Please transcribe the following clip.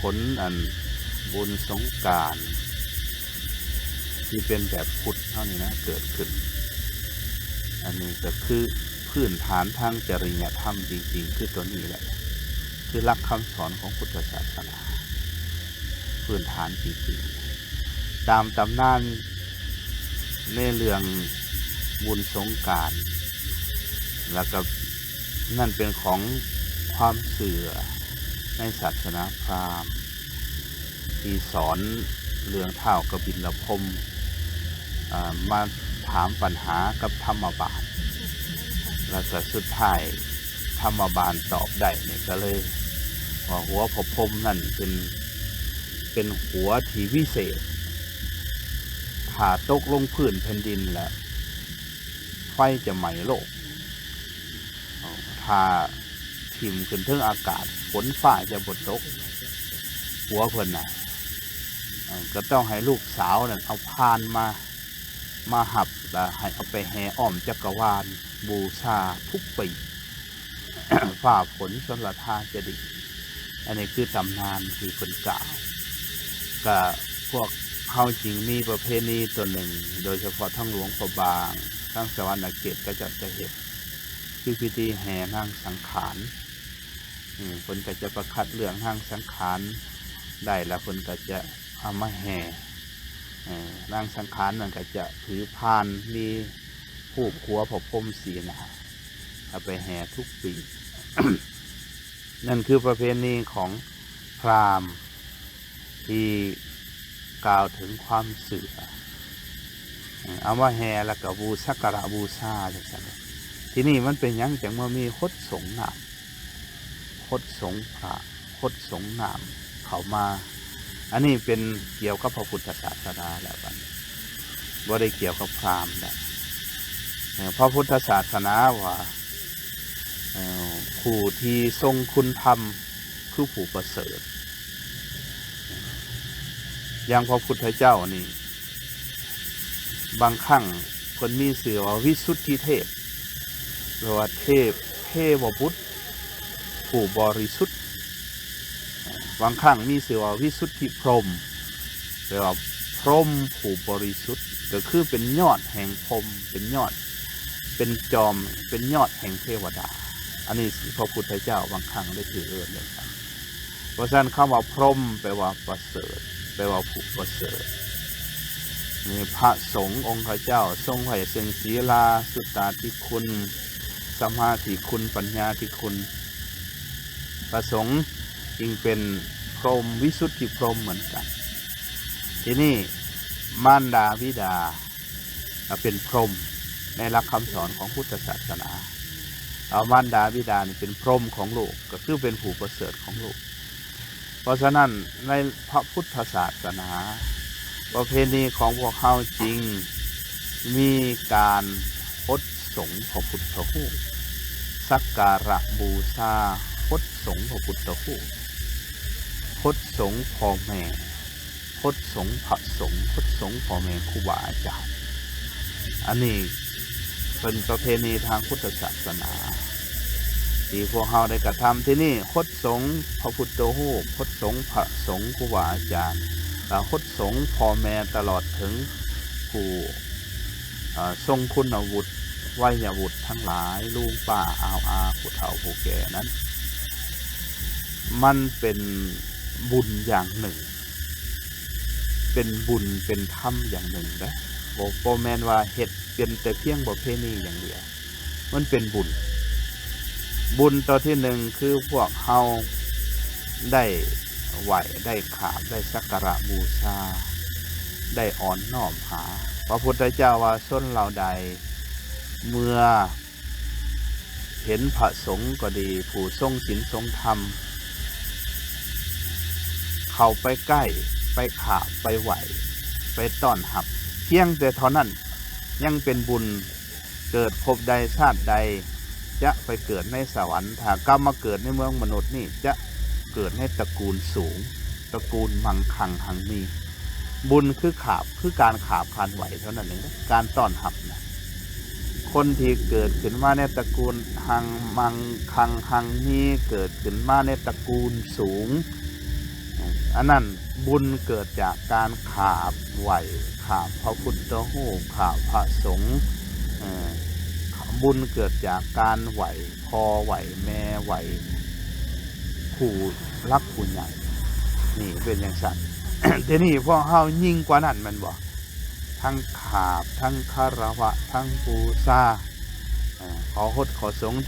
ผลอันบุญสงการที่เป็นแบบพุทธเท่านี้นะเกิดขึ้น อันนี้ก็คือพื้นฐานทางจริยธรรมจริง ๆ คือตัวนี้แหละ คือหลักคำสอนของพุทธศาสนา พื้นฐานจริงๆ ตามตำนานในเรื่องบุญสงการแล้วก็นั่นเป็นของความเสื่อ ในศาสนาพราหมณ์ที่สอนเรื่องเท่ากบิลพมมาถามปัญหากับธรรมบาล แล้วก็สุดท้ายธรรมบาลตอบได้เนี่ยก็เลยว่าหัวพระพรมนั่นเป็นเป็นหัวที่วิเศษถ้าตกลงพื้นแผ่นดินแล้วไฟจะไหม้โลกถ้า ทิมขึ้นเทิงอากาศฝนฟ้าจะบดตก หัวเพิ่นน่ะก็ต้องให้ลูกสาวนั่นเอาพานมามาหับล้วให้เอาไปแห่อ้อมจักรวาล บูชาทุกปีฝ่าฝนชนละทาจะดี อันนี้คือตำนานที่คนกล่าวก็พวกเฮาจริงมีประเพณีตัวหนึ่ง โดยเฉพาะทั้งหลวงพระบางทั้งสวรรค์เกตก็จะจะเห็นคือพิธีแห่นั่งสังขาร อืมคนก็จะประคัดเรื่องนั่งสังขารได้แล้วคนก็จะเอามาแห่เอ่อร่างสังขารนั่นก็จะถือพานมีผูกหัวผพรมสีหนาเอาไปแห่ทุกปี นั่นคือประเพณีของพราหมณ์ที่กล่าวถึงความเสื่อเอ่อเอามาแห่แล้วก็บูสักการะบูชาจังซั่นที่นี่มันเป็นยังจังเมื่อมีคดสงนาม คดสงฆ์พระคดสงฆ์นาม เขามา อันนี้เป็นเกี่ยวกับพระพุทธศาสนาแล้วกันว่าได้เกี่ยวกับพราหมณ์นะพระพุทธศาสนาว่าผู้ที่ทรงคุณธรรมคือผู้ประเสริฐอย่างพระพุทธเจ้านี่ บางครั้งคนมีเสือว่าวิสุทธิเทพหรือว่าเทพเทวบุตร ผู้บริสุทธิ์ บางครั้งมีเสือว่าวิสุทธิพรมหรือว่าพรมผู้บริสุทธิ์ก็คือเป็นยอดแห่งพรมเป็นยอด เป็นจอมเป็นยอดแห่งเทวดา อันนี้พระพุทธเจ้าบางครั้งได้ถือเอิญเลยครับเพราะฉะนั้นคำว่าพรมแปลว่าประเสริฐแปลว่าผู้ประเสริฐนี่พระสงฆ์องค์ข้าเจ้า ทรงไผ่เสียงศีลา สุตตาธิคุณสมาธิคุณปัญญาธิคุณ ประสงค์จึงเป็นพรหมวิสุทธิพรหมเหมือนกัน ที่นี่มารดาบิดาเป็นพรหมในหลักคำสอนของพุทธศาสนาเอามารดาบิดานี่เป็นพรหมของโลกก็คือเป็นผู้ประเสริฐของโลก เพราะฉะนั้นในพระพุทธศาสนา ประเพณีของพวกเขาจริงมีการพดสงฆ์พระพุทธรูปสักการะบูชา พดสงฆ์พระพุทธรูปพดสงฆ์พ่อแม่พดสงฆ์พระสงฆ์พดสงฆ์พ่อแม่ครูบาอาจารย์อันนี้เป็นประเพณีทางพุทธศาสนา ที่พวกเราได้กระทำที่นี่คดสงฆ์พระพุทธรูปคดสงฆ์พระสงฆ์ครูบาอาจารย์และคดสงฆ์พ่อแม่ตลอดถึงผู้ทรงคุณอวุฒิวัยวุฒิทั้งหลายลุงป้าอาวอาผู้เฒ่าผู้แก่นั้น มันเป็นบุญอย่างหนึ่ง เป็นบุญเป็นธรรมอย่างหนึ่งนะโบโบแมนว่าเห็ดเป็นแต่เพียงประเพณีอย่างเดียว มันเป็นบุญ บุญตัวที่หนึ่งคือพวกเฮาได้ไหวได้ขาบได้สักการะบูชา ได้อ่อนน้อมหา พระพุทธเจ้าว่าส้นเราใดเมื่อ เห็นพระสงฆ์ก็ดี ผู้ทรงศีลทรงธรรม เข้าไปใกล้ ไปขาบไปไหว ไปต้อนหับ เพียงแต่เท่านั้น ยังเป็นบุญเกิดภพใดชาติใด จะไปเกิดในสวรรค์ถ้ากลับมาเกิดในเมืองมนุษย์นี่จะเกิดในตระกูลสูง ตระกูลมังคังหังมีบุญคือขาบคือการขาบคานไหวเท่านั้นเองการต้อนหับนะคนที่เกิดขึ้นมาในตระกูลหังมังคังหังมีเกิดขึ้นมาในตระกูลสูง อันนั้นบุญเกิดจากการขาบไหวขาบพระพุทธรูปขาบพระสงฆ์บุญเกิดจากการไหวพอไหวแม่ไหวผู้รักผู้ใหญ่นี่เป็นอย่างสัตว์เดี๋ยวนี้พวกเฮายิ่งกว่านั้นมันบ่ทั้งขาบทั้งคารวะทั้งปูซาขอหดขอสงฆ์